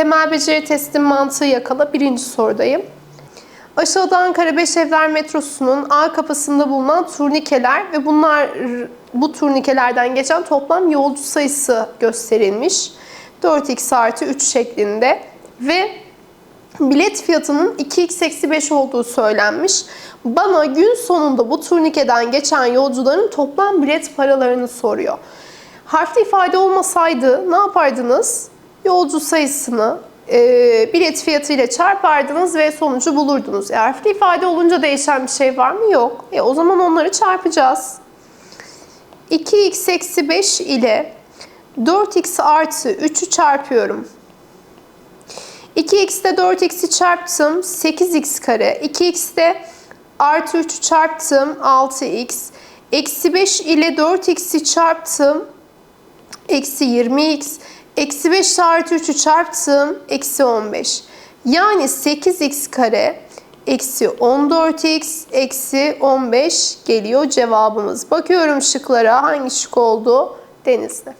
temel beceri testin mantığı yakala. Birinci sorudayım. Aşağıda Ankara Beşevler metrosunun A kapısında bulunan turnikeler ve bunlar bu turnikelerden geçen toplam yolcu sayısı gösterilmiş. 4x artı 3 şeklinde ve bilet fiyatının 2x eksi 5 olduğu söylenmiş. Bana gün sonunda bu turnikeden geçen yolcuların toplam bilet paralarını soruyor. Harfli ifade olmasaydı ne yapardınız? Yolcu sayısını e, bilet fiyatı ile çarpardınız ve sonucu bulurdunuz. E, harfli ifade olunca değişen bir şey var mı? Yok. E, o zaman onları çarpacağız. 2x eksi 5 ile 4x artı 3'ü çarpıyorum. 2x ile 4x'i çarptım 8x kare. 2x ile artı 3'ü çarptım 6x. Eksi 5 ile 4x'i çarptım eksi 20x. Eksi 5 ile artı 3'ü çarptım eksi 15. Yani 8x kare eksi 14x eksi 15 geliyor cevabımız. Bakıyorum şıklara hangi şık oldu? Denizli.